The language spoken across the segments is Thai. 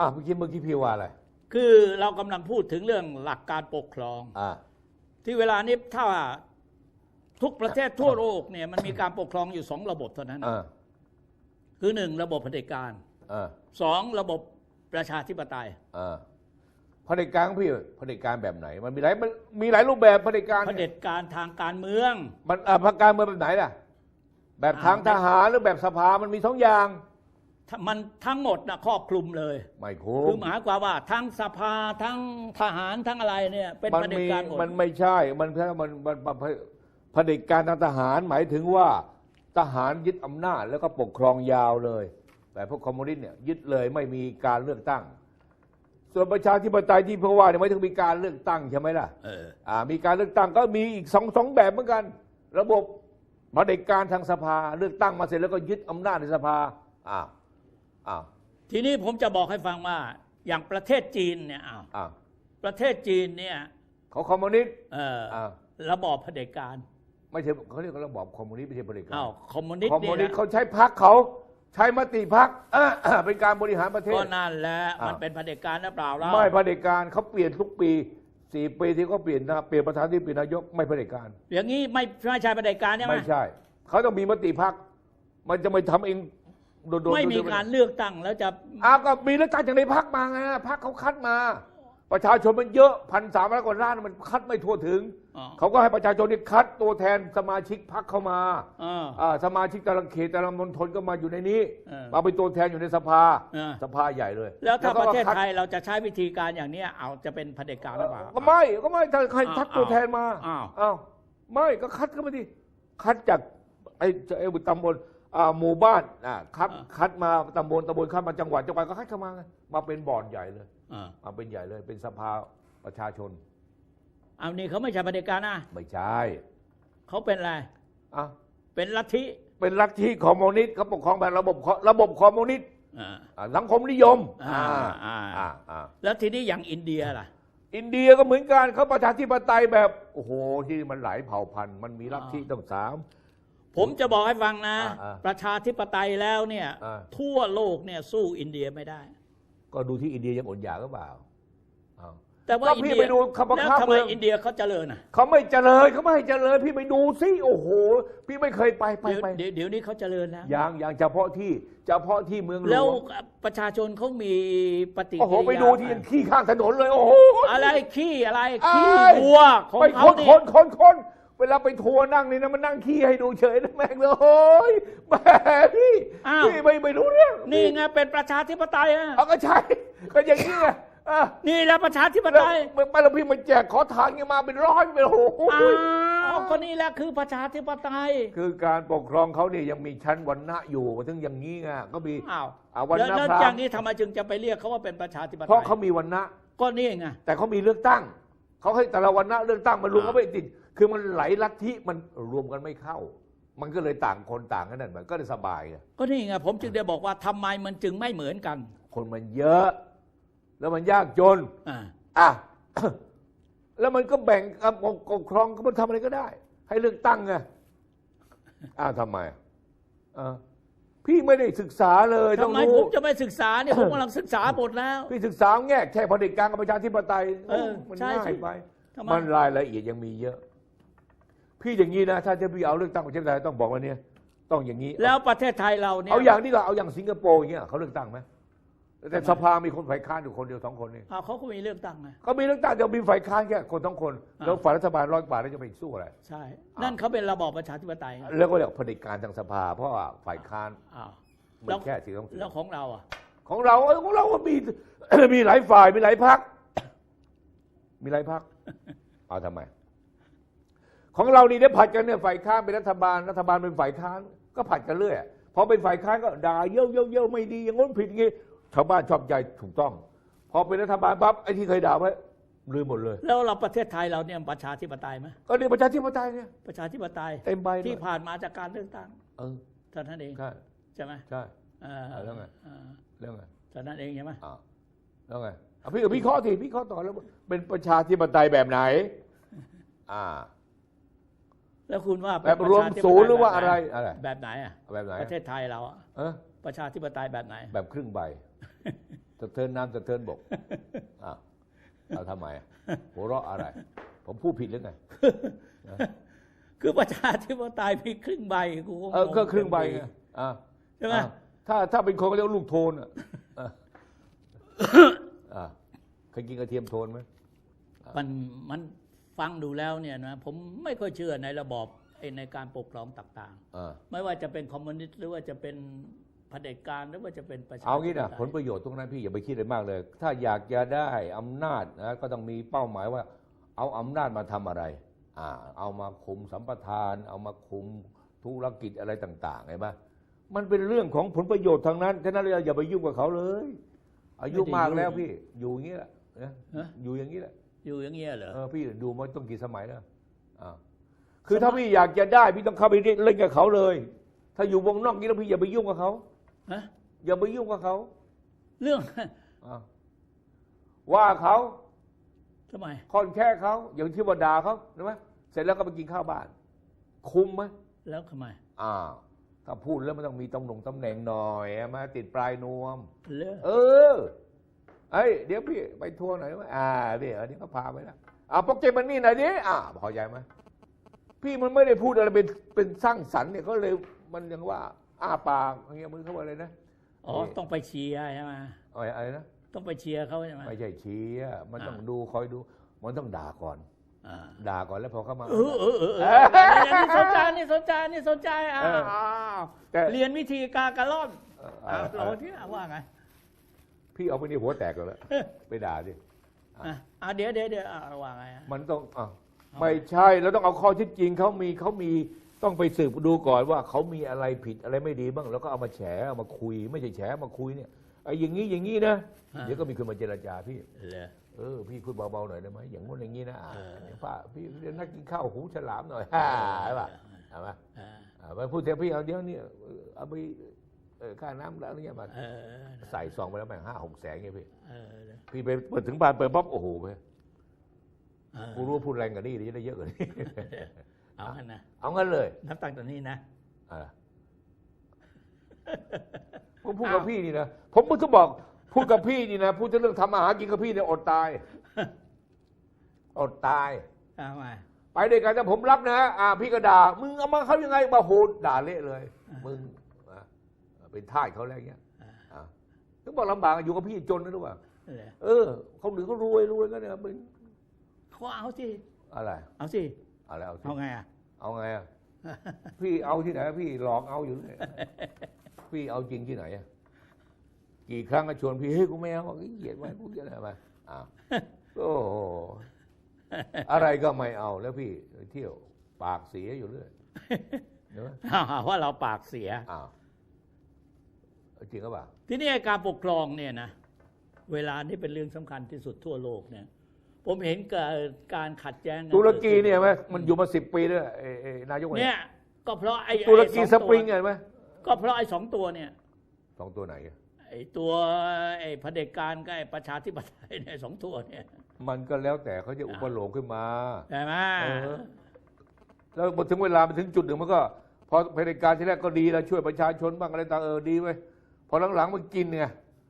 อะเมื่อกี้เมื่อกี้พี่ว่าอะไรคือเรากำลังพูดถึงเรื่องหลักการปกครอง อ่า ที่เวลานี้ถ้าทุกประเทศทั่วโลกเนี่ยมันมีการปกครองอยู่สองระบบเท่านั้น อ่าคือหนึ่งระบบเผด็จการอ่าสองระบบประชาธิปไตยอ่าเผด็จการของพี่เผด็จการแบบไหน มันมีหลายมันมีหลายรูปแบบเผด็จการเผนี่ยด็จการทางการเมือง มันอ่าพรรคการเมืองแบบไหนล่ะ แบบทางทหารหรือแบบสภามันมีสองอย่าง มันทั้งหมดนะครอบคลุมเลยไม่คุ้คือมหมายความว่าทั้งสภาทั้งทหารทั้งอะไรเนี่ยเป็นมันเผด็จมีการหมด มันไม่ใช่ มันมันมันมันมันเผด็จการทางทหารหมายถึงว่าทหารยึดอำนาจแล้วก็ปกครองยาวเลย แต่พวกคอมมิวนิสต์เนี่ยยึดเลยไม่มีการเลือกตั้ง ส่วนประชาธิปไตยที่เพราะว่าเนี่ยไม่ถึงมีการเลือกตั้งใช่ไหมล่ะ เออ อ่ามีการเลือกตั้งก็มีอีกสองสองแบบเหมือนกัน ระบบเผด็จการทางสภา เลือกตั้งมาเสร็จแล้วก็ยึดอำนาจในสภาอ้าว อ้าวทีนี้ผมจะบอกให้ฟังว่า อย่างประเทศจีนเนี่ยอ้าวอ้าวประเทศจีนเนี่ยเขาคอมมิวนิสต์เอออ้าวระบอบเผด็จการไม่ใช่เขาเรียกว่าระบอบคอมมิวนิสต์ไม่ใช่เผด็จการอ้าวคอมมิวนิสคอมต์มิวนิเนี่สยต์เขาใช้พักเขาใช้มติพักเป็นการบริหารประเทศก็นั่นแหละอ้าวมันเป็นเผด็จการหรือเปล่าล่ะไม่เผด็จการเขาเปลี่ยนทุกปีสี่ปีที่เขาเปลี่ยนนะเปลี่ยนประธานที่เปลี่ยนนายกไม่เผด็จการ อย่างนี้ไม่ไม่ใช่เผด็จการใช่ไหมไม่ใช่เขาต้องมีมติพักมันจะไม่ทำเอง โดดๆไม่มีโดดๆการเลือกตั้งแล้วจะอ้าวก็มีเลือกตั้งจากในพักมาไงพักเขาคัดมา ประชาชนมันเยอะพันสามร้อยกว่าล้านมันคัดไม่ทั่วถึงอ๋อเขาก็ให้ประชาชนนี่คัดตัวแทนสมาชิกพักเข้ามาอ่าอ่าสมาชิกแต่ละเขตแต่ละมณฑลก็มาอยู่ในนี้เออมาเป็นตัวแทนอยู่ในสภาเออสภาใหญ่เลย แล้วถ้าก็ประเทศคัดไทยเราจะใช้วิธีการอย่างเนี้ยเอาจะเป็นเผด็จการหรือเปล่าก็ไม่ก็ไม่ถ้าใครอ้าวคัดตัวแทนมาอ้าวอ้าวไม่ก็คัดเข้ามาดิคัดจากไอ้ไอ้ตำบล อ่าหมู่บ้านอ่าคัดคัดมาตำบลตำบลคัดมาจังหวัดจังหวัดก็คัดเข้ามาไงมาเป็นบอร์ดใหญ่เลยอ่ามาเป็นใหญ่เลย เป็นสภาประชาชนเอานี่เขาไม่ใช่เผด็จการนะไม่ใช่เขาเป็นอะไรอะเป็นลัทธิเป็นลัทธิคอมมิวนิสต์เขาปกครองแบบระบบระบบคอมมิวนิสต์อ่าอะสังคมนิยมอ่าอ่าอ่าอ่าแล้วทีนี้อย่างอินเดียล่ะ อินเดียก็เหมือนกันเขาประชาธิปไตยแบบโอ้โหที่มันหลายเผ่าพันธุ์มันมีลัทธิต้องสาม ผมจะบอกให้ฟังนะ อ่าอ่าประชาธิปไตยแล้วเนี่ย อ่า ทั่วโลกเนี่ยสู้อินเดียไม่ได้ ก็ดูที่อินเดียยังอดอยากหรือเปล่าอ้าว แต่ว่าก็อินพี่เดียไปดูคำบังแล้วคับทำไมเมือง อินเดียเขาเจริญอะเขาไม่เจริญเขาไม่ให้เจริญพี่ไปดูสิโอ้โห พี่ไม่เคยไปไปเดี๋ยวไปเดี๋ยวเดี๋ยวนี้เขาเจริญแล้ว อย่างอย่างเฉพาะที่เฉพาะที่เมืองหลแล้ววงประชาชนเขามีปฏิกิริยาโอ้โหไปดูที่ยังขี้ข้างถนนเลยโอ้โห อะไรขี้อะไรอ้ายขี้วัวของไปเขาคนเนี่คนคนคน เวลาไปทัวร์นั่งนี่นะมันนั่งขี้ให้ดูเฉยนะแม่งเลยโอ้ยแหมพี่อ้าว พี่ไม่ไม่รู้เรื่องนี่ไงเป็นประชาธิปไตยอะเอาก็ใช่ก็อย่างนี้ไงอะนี่แหละประชาธิปแล้วไตยไปแล้วพี่มาแจกขอทานกันมาเป็นร้อยเป็นโอ้โห อ้าวก็นี่แหละคือประชาธิปไตย คือการปกครองเขาเนี่ยยังมีชั้นวรรณะอยู่ถึงอย่างนี้ไงก็มี อ้าวอ่าวันแล้วนะแล้วพราหอย่างมณ์นี้ทำไมจึงจะไปเรียกเขาว่าเป็นประชาธิปไตยเพราะเขามีวรรณะ ก็นี่ไง แต่เขามีเลือกตั้ง เขาให้แต่ละวรรณะเลือกตั้งมันรวมอ่าก็ไม่ติด คือมันไหลลัทธิมันรวมกันไม่เข้า มันก็เลยต่างคนต่างกันนั่นมันก็เลยสบายไงก็นี่ไงผมจึงได้บอกว่าทำไมมันจึงไม่เหมือนกันคนมันเยอะ แล้วมันยากจนอ่าอะ แล้วมันก็แบ่งอะปกปกครองก็มันทำอะไรก็ได้ ให้เลือกตั้งไงอ้าวทำไมอะพี่ไม่ได้ศึกษาเลยต้อทำงไมรู้ผมจะไม่ศึกษาเนี่ยผมกำลังศึกษาหมดแล้ว พี่ศึกษาแง่แค่เผด็จการกับประชาธิปไตยเออมันใช่ง่าสิ ยไป ทำไม มันรายละเอียดยังมีเยอะ พี่อย่างนี้นะถ้าจะพี่เอาเลือกตั้งประชาธิปไตยต้องบอกว่าเนี่ยต้องอย่างนี้แล้วประเทศไทยเราเนี่ยเอาอย่างนี้ก็เอาอย่างสิงคโปร์อย่างเงี้ยเขาเลือกตั้งไหมแต่สภามีคนฝ่ายค้านอยู่คนเดียวสองคนนี่อ้าวเขาก็มีเลือกตั้งไงเขามีเลือกตั้งเดี๋ยวมีฝ่ายค้านแค่คนสองคนอ่าแล้วฝ่ายรัฐบาลร้อยกว่าแล้วจะไปสู้อะไรใช่ นั่นเขาเป็นระบอบประชาธิปไตยไงแล้วก็เรียกว่าเผด็จการทางสภา เพราะว่าฝ่ายค้านอ้าวมัแล้นวแค่สี่สองเสียแล้วงของเราอะของเราเอ้ยของเราก็มีมีหลายฝ่ายมีหลายพักมีหลายพักเอาทำไม ของเรานี่ได้ผัดกันเนี่ยฝ่ายค้านเป็นรัฐบาลรัฐบาลเป็นฝ่ายค้านก็ผัดกันเรื่อยพอเป็นฝ่ายค้านก็ด่าเย่อเย่อเย่อไม่ดีอย่างง้นผิดอย่างงี้ชาวบ้านชอบใจถูกต้อง พอเป็นรัฐบาลปั๊บไอ้ที่เคยด่าไว้ลืมหมดเลย แล้วเราประเทศไทยเราเนี่ยประชาธิปไตยไหมก็นี่ประชาธิปไตยเนี่ยประชาธิปไตยเต็มใบที่ด้วยผ่านมาจากการเลือกตั้งเออเท่านั้นเองใช่ใช่ไหมใช่เออเอาแล้วไงเออเรื่องไงเท่านั้นเองใช่ไหมอ้าวแล้วไงอะพี่พี่ข้อที่พี่ข้อต่อแล้วเป็นประชาธิปไตยแบบไหน อ่า แล้วคุณว่าแบบรวมศูนย์หรือว่าอะไรอะไร แบบไหนอะแบบไหนประเทศไทยเราอะเออประชาธิปไตยแบบไหน แบบครึ่งใบสะเทินน้ำสะเทินบกอะเอาทำไมอะหัวเราะอะไร ผมพูดผิดหรือไงคือประชาธิปไตยมีครึ่งใบกูเอองงก็ครึ่งใบไงอะใช่ไหมอะถ้าถ้าเป็นคนก็เรียกว่าลูกโทนอะอะอะเคยกินกระเทียมโทนไหมมันมัน ฟังดูแล้วเนี่ยนะผมไม่ค่อยเชื่อในระบอบไอ้ในการปกครองต่างอ่าๆไม่ว่าจะเป็นคอมมิวนิสต์หรือว่าจะเป็นเผด็จการหรือว่าจะเป็นประชาเอางี้นะธิปไตยผลประโยชน์ตรงนั้นพี่อย่าไปคิดอะไรมากเลย ถ้าอยากจะได้อำนาจนะก็ต้องมีเป้าหมายว่า เอาอำนาจมาทำอะไรอ่าเอามาคุมสัมปทาน เอามาคุมธุรกิจอะไรต่างๆไงบ้ามันเป็นเรื่องของผลประโยชน์ทางนั้นฉะนั้นเราอย่าไปยุ่งกับเขาเลย อายุมากแล้วพี่ อยู่อย่างนี้แหละนะอยู่อย่างนี้แหละ อยู่อย่างเงี้ยเหรอเออพี่ดูมาต้องกี่สมัยแล้วอ่าคือถ้าพี่อยากจะได้พี่ต้องเข้าไปเล่นกับเขาเลย ถ้าอยู่วงนอกนี้แล้วพี่อย่าไปยุ่งกับเขาฮะอย่าไปยุ่งกับเขาเรื่องอ่าว่าเขาทำไมคอนแค่เขาอย่างที่ว่าด่าเขาใช่ไหมเสร็จแล้วก็ไปกินข้าวบ้าน คุ้มไหมแล้วทำไมอ่าถ้าพูดแล้วมันต้องมีตำแหน่งตำแหน่งหน่อยมาติดปลายนวมเรื่องเออ เอ้ยเดี๋ยวพี่ไปทัวร์หน่อยไหมอ่าเดี๋ยวนี้เขาพาไปแล้วอ่าโปรแกรมมันนี่หน่อยดิอ่าพอใจไหมพี่มันไม่ได้พูดอะไรเป็นเป็นสร้างสรรค์เนี่ยเขาเลยมันยังว่า อ้าปากอย่างเงี้ยมึงเขาว่าอะไรนะอ๋อต้องไปเชียร์ใช่ไหมอะไรอะไรนะต้องไปเชียร์เขาใช่ไหมไม่ใช่ชี้อะมันต้องอ่าดูคอยดู มันต้องด่าก่อนอ่าด่าก่อนแล้วพอเข้ามาเออเออเออเออนี่สนใจนี่สนใจนี่สนใจอ่าเออแต่เรียนวิธีการกระล่อนเอออ่าเอเราอที่ว่าไง พี่เอาไปในหัวแตกแล้วไปด่าดิอะอ่าเดี๋ยวเดี๋ยวเดี๋ยวอ่าว่าไงอะ มันต้องอะไม่ใช่เราต้องเอาข้อเที่จริงเขามีเขามีต้องไปสืบดูก่อนว่าเขามีอะไรผิดอะไรไม่ดีบ้างแล้วก็เอามาแฉเอามาคุย ไม่ใช่แฉเอามาคุยเนี่ยไอ้อย่างนี้อย่างนี้นะเดี๋ยวก็มีคนมาเจรจาพี่ เหรอ เออพี่พูดเบาๆหน่อยได้ไหมอย่างงู้นอย่างนี้นะอ่าเออเดี๋ยวป้าพี่เรียนนักกินข้าวหูฉลามหน่อยฮ่าใช่ป่ะเอามาอ่าอ่าไปพูดเถอะพี่เอาเดี๋ยวนี้เอาไป เออค่าน้ำแล้วเนี่ยมาเออใส่ซองไปแล้วแม่งห้าหกแสนเงี้ยพี่เออพี่ไปเปิดถึงบานเปิดปั๊บโอ้โหไปเออกูรู้ว่าพูดแรงกว่านี้เดี๋ยวจะได้เยอะกว่านี้เอางั้นนะเอางั้นเลยนับตั้งแต่นี้นะอ่าผมพูดกับพี่นี่นะผมเพิ่งจะบอกพูดกับพี่นี่นะพูดถึงเรื่องทำอาหารกินกับพี่เนี่ยอดตาย อดตายเอามาไปด้วยกันแต่ผมรับนะอ่าพี่ก็ด่ามึงเอามาเขายังไงมาโหดด่าเละเลย มึงอะ เป็นทาสเขาแล้วอย่างเงี้ยอ่าถึงบอกลำบากอยู่กับพี่จนนะรู้ป่ะเหรอเออเขาหรือเขารวยรวยกันเนี่ยมึงเขาเอาสิอะไร เอาสิอะไรเอาสิเอาไงอะเอาไงอะพี่เอาที่ไหนพี่หลอกเอาอยู่เลยพี่เอาจริงที่ไหนอะกี่ครั้งก็ชวนพี่เฮ้ยกูไม่เอาเหยียดไว้กูจะอะไรมาอ้าวโอ้โหอะไรก็ไม่เอาแล้วพี่เที่ยวปากเสียอยู่เรื่อยเห็นไหมหาว่าเราปากเสียอ้าว จริงหรือเปล่าทีนี้ไอ้การปกครองเนี่ยนะเวลานี้เป็นเรื่องสำคัญที่สุดทั่วโลกเนี่ย ผมเห็นเกิดการขัดแย้งตุรกีเนี่ยเห็นไหมมันอยู่มาสิบปีแล้วไอ้ไอ้นายกเนี่ยก็เพราะไอ้ตุรกีไอ้สองปริงตัวเห็นไหมก็เพราะไอ้สองตัวเนี่ยสองตัวไหนอะไอ้ตัวไอ้เผด็จการกับไอ้ประชาธิปไตยเนี่ยสองตัวเนี่ย มันก็แล้วแต่เขาจะอุปโลกขึ้นมาใช่ไหมเออแล้วพอถึงเวลาไปถึงจุดหนึ่งมันก็พอเผด็จการที่แรกก็ดีแล้วช่วยประชาชนบ้างอะไรต่างเออดีไว้ย พอหลังๆมันกินไง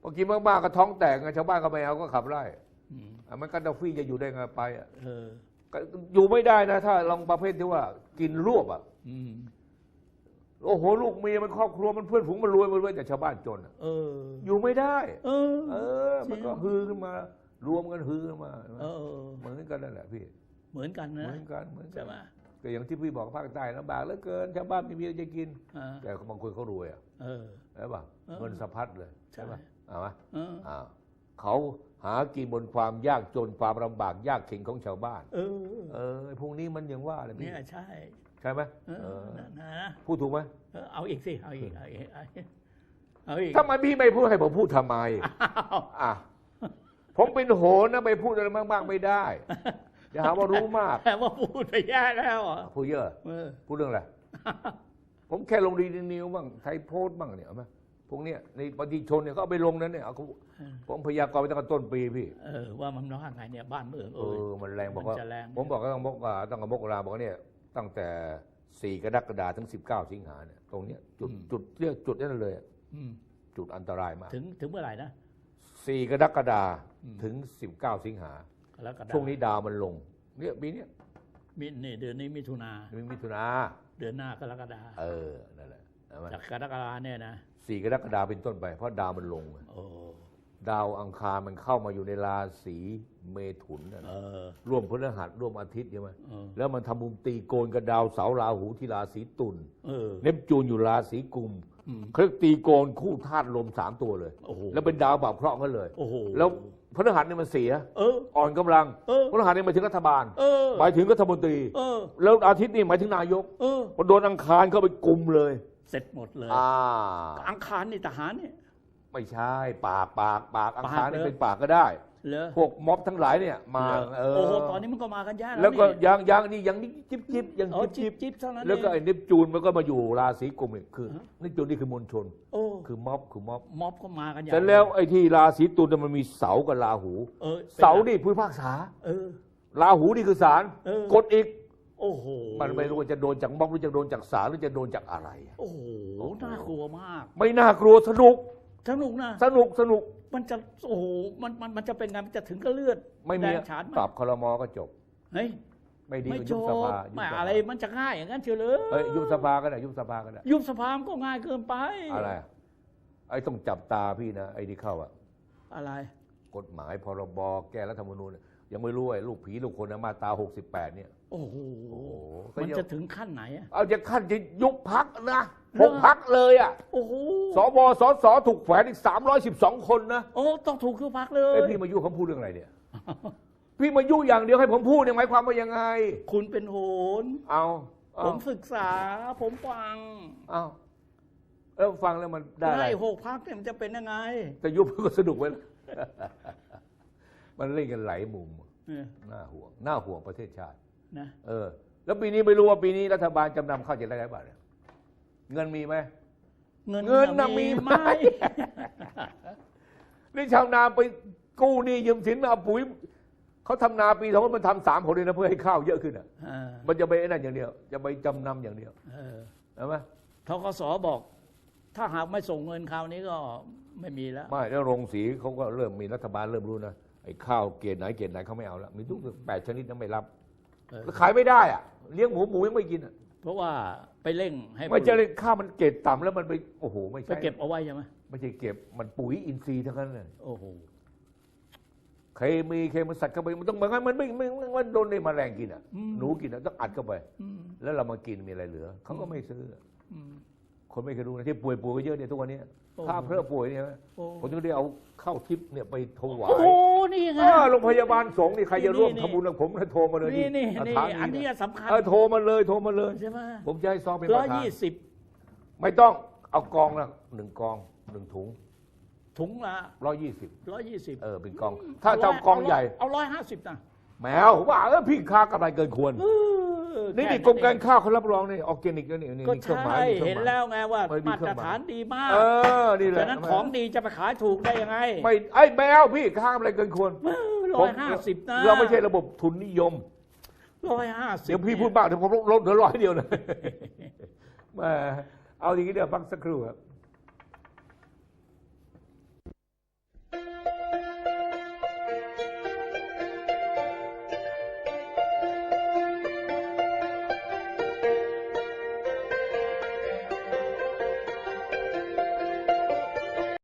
พอกินมากๆก็ท้องแตกไงชาวบ้านก็ไม่เอาก็ขับไล่อืมอะมันกันดาฟี่จะอยู่ได้ไงไปอะเออก็อยู่ไม่ได้นะ ถ้าลองประเภทที่ว่า กินรวบอะอืมโอ้โหลูกเมียมันครอบครัวมันเพื่อนฝูงมันรวยมันรวยแต่ชาวบ้านจนอะเอออยู่ไม่ได้ เออ เออ มันก็ฮือขึ้นมา รวมกันฮือขึ้นมาเออเหมือนกันนั่นแหละพี่ เหมือนกันเหนะมือนกันเหมือนกัใช่นไหม ก็อย่างที่พี่บอกภาคใต้ลำบากเหลือเกินชาวบ้านไม่มีอะไรจะกินอ่าแต่บางคนเขารวยอะเออใช่ป่ะเออเงินสะพัดเลยใช่ใช่ป่ะเอาไหมเอออ่าเขาหากินบนความยากจนความลำบากยากเข็นของชาวบ้าน เออ เออไอ้พวกนี้มันยังว่าเลยพี่เนี่ยใช่ ใช่ไหมเอเอออนะนะพูดถูกไหมเออเอาอีกสิเอาอีกเอาอีกเอาอีกเอาอีกทำไมพี่ไม่พูดให้ผมพูดทำไมอ้าวอะผมเป็นโหนนะไปพูดอะไรมาก ๆ ไม่ได้ อย่าหาว่ารู้มากแต่ว่าพูดไปแย่แล้วเหรอพูดเยอะเออพูดเรื่องอะไร ผมแค่ลงดีนิวบ้างไทยโพสต์บ้างเนี่ยเอาไหมพวกเนี้ยในปฏิชนเนี่ยก็เอาไปลงนั้นเนี่ยเอาเขาผมพยากรณ์ไปตั้งแต่ต้นปีพี่ เออว่ามันน้อยไงเนี่ยบ้านเมืองเอเอออมันแรงบอกว่ามันจะแรงผมบอกก็ต้องบอกว่าตั้งแต่มกราบอกว่าเนี่ยตั้งแต่ 4 กรกฎาคมถึง 19 สิงหาเนี่ยตรงเนี้ยจุดจุดเรียกจุดนั้นเลยอะอืมจุดอันตรายมาก ถึงถึงเมื่อไหร่นะ 4 กรกฎาถึง 19 สิงหา แล้วก็ช่วงนี้ดาวมันลง เนี่ยปีเนี้ยมินี่เดือนนี้มิถุนามีมิถุนาเดือนหน้ากรกฎาเออนั่นแหละเห็นไหมจากกรกฎาเนี่ยนะสี่กรกฎาเป็นต้นไป เพราะดาวมันลงโอ้ดาวอังคารมันเข้ามาอยู่ในราศีเมถุนน่ะเออร่วมพฤหัสร่วมอาทิตย์ใช่ไหมเออแล้วมันทำมุมตีโกนกับดาวเสาร์ราหูที่ราศีตุลเออเนปจูนอยู่ราศีกุมอืมเขาเรียกตีโกนคู่ธาตุลมสามตัวเลยโอ้โหแล้วเป็นดาวบาปเคราะห์กันเลยโอ้โหแล้ว พฤหัสเนี่ยมันเสีย เออ อ่อนกำลังเออ พฤหัสเนี่ยหมายถึงรัฐบาลเออหมายถึงรัฐมนตรี เออแล้วอาทิตย์นี่หมายถึงนายกเออ พอโดนอังคารเข้าไปกลุ่มเลย เสร็จหมดเลย อ่า อังคารนี่ทหารเนี่ย ไม่ใช่ ปากปากปากอังคารนี่ปากเลย เป็นปากก็ได้ เหรอพวกม็อบทั้งหลายเนี่ยมาเหรอเออโอ้โหตอนนี้มันก็มากันเยอะแล้วก็นี่ยังยังนี่ยังนี่จิบจิบยังอ๋อจิบจิจิบบจิบเท่านั้นแล้วก็เอไอ้งเนปจูนมันก็มาอยู่ราศีกุมอีกคือฮะเนปจูนนี่คือมวลชนโอ้คือม็อบคือม็อบม็อบก็มากันใหญ่แต่แล้วไอ้ที่ราศีตุลเนี่ยมันมีเสากับราหูเออเสานี่ผู้พิพากษาเออราหูนี่คือศาลเออกดอีกโอ้โห มันไม่รู้ว่าจะโดนจากม็อบหรือจะโดนจากศาลหรือจะโดนจากอะไร โอ้โห น่ากลัวมาก ไม่น่ากลัวสนุก สนุกนะ สนุกสนุก มันจะโอ้โหมันมันมันจะเป็นไงมันจะถึงกับเลือดไม่มีแดงฉานไหปรับคอรมอก็จบ เฮ้ยไม่ดีไม่ก็จยุบสบภายุบไม่สภาอะไรมันจะง่ายอย่างนั้นเชียวเลยเอ้ยยุบสภาก็ได้ยุบสภาก็ได้ยุบสภามันก็ง่ายเกินไปอะไรอะไอ้ต้องจับตาพี่นะไอ้ที่เข้าอะอะไร กฎหมายพรบแก้รัฐธรรมนูญเนี่ยยังไม่รู้ไอ้ลูกผีลูกคนนะมาตรา68เนี่ย โอ้โหโอ้โหก็มันยัง จะถึงขั้นไหนอะเอาจะขั้นจะยุบพักนะเหรหอกพักเลยอะโอ้โหสวสสถูกแขวนอีก312คนนะโอ้ต้องถูกคือพักเลยไอ้ยพี่มายุเขาพูดเรื่องอะไรเนี่ย พี่มายุอย่างเดียวให้ผมพูดเนี่ยหมายความว่ายังไง คุณเป็นโหนเอาผเอามศึกษา ผมฟังเอาแล้วฟังแล้วมันได้อะไรไล่หกพักเนี่ยมันจะเป็นยังไง แต่ยุบก็สนุกไว้ยมันเล่นกันหลายมุมเออน่าห่วงน่าห่วงประเทศชาตินะเออ แล้วปีนี้ไม่รู้ว่าปีนี้รัฐบาลจำนำข้าวจะได้ไหมบ้างเนี่ย เงินมีไหม เงินเงินน่ะมีไหม นี่ชาวนาไปกู้หนี่ยืมสินมาเอาปุ๋ยเขาทำนาปีสองมันทำสามผลเลยนะเพื่อให้ข้าวเยอะขึ้นอะ เออมันจะไปไอ้นั่นอย่างเดียว จะไปจำนำอย่างเดียวเออใช่ไหมทกสบอก ถ้าหากไม่ส่งเงินคราวนี้ก็ไม่มีแล้ว ไม่แล้วโรงสีเขาก็เริ่มมีรัฐบาลเริ่มรู้นะไอ้ข้าวเกณฑ์ไหนเกณฑ์ไหนเขาไม่เอาแล้วมีทุกแปดชนิดนั้นไม่รับเออ แล้วขายไม่ได้อะเลี้ยงหมูหมูยังไม่กินอะ เพราะว่าไปเร่งให้ไม่ใช่เลยข้าวมันเกรดต่ำแล้วมันไปโอ้โหไม่ไปใช่เก็บเอาไว้ใช่ไหมไม่ใช่เก็บมันปุ๋ยอินทรีย์ทั้งนั้นเลยโอ้โหเคมีเคมีสัตว์เข้าไปมันต้องมันมันไม่ไม่ไม่มันโดนในแมลงกินอะอืมหนูกินอะต้องอัดเข้าไปอืมแล้วเรามากินมีอะไรเหลือเขาก็ไม่ซื้ออืม คนไม่เคยรู้นะที่ป่วยป่วยก็เยอะเนี่ยทุกวันนี้โอ้โหข้าเพื่อป่วยเนี่ยนะโอ้ ผมถึงได้เอาเข้าวทิพย์เนี่ยไปถวาโอ้ยโหนี่ไงเออโรงพยาบาลสงฆ์นี่ใครจะร่วมนี่ ทำบุญกับผมนะโทรมาเลยนี่นี่สนี่ถาอันนี้เยสำคัญเออโทรมาเลยโทรมาเลย ใช่ไหมผมจะให้ซองเป็นปร้อยระธานยี่สิบไม่ต้องเอากองละหนึ่งกองหนึ่งถุงถุงละร้อยยี่สิบร้อยยี่สิบเออเป็นกอง ถ้าจะเอากองใหญ่ เอาร้อยห้าสิบนะ แหมวว่าเออพี่ค้ากำไรเกินควรเออนี่แค่นี่กรมการเองข้าวเขารับรองนี่ออร์แกนิกแล้วนี่นี่ก็นี่เครื่องใช่หมายมีเครื่องเห็นหมายแล้วไงว่ามันมีมาเครื่ตอรงหมายฐานดีมาก เออนี่แหละฉะนั้นของดีจะไปขายถูกได้ยังไง ไม่ไอ้แมวพี่ค้ากำไรเกินควรร้อยห้าสิบนะเราไม่ใช่ระบบทุนนิยมร้อยห้าสิบเดี๋ยวพี่พูดบ้างเดี๋ยวผมลดเหลือร้อยเดียวนะแหมเอาอย่างนี้เดี๋ยวพักสักครู่ครับ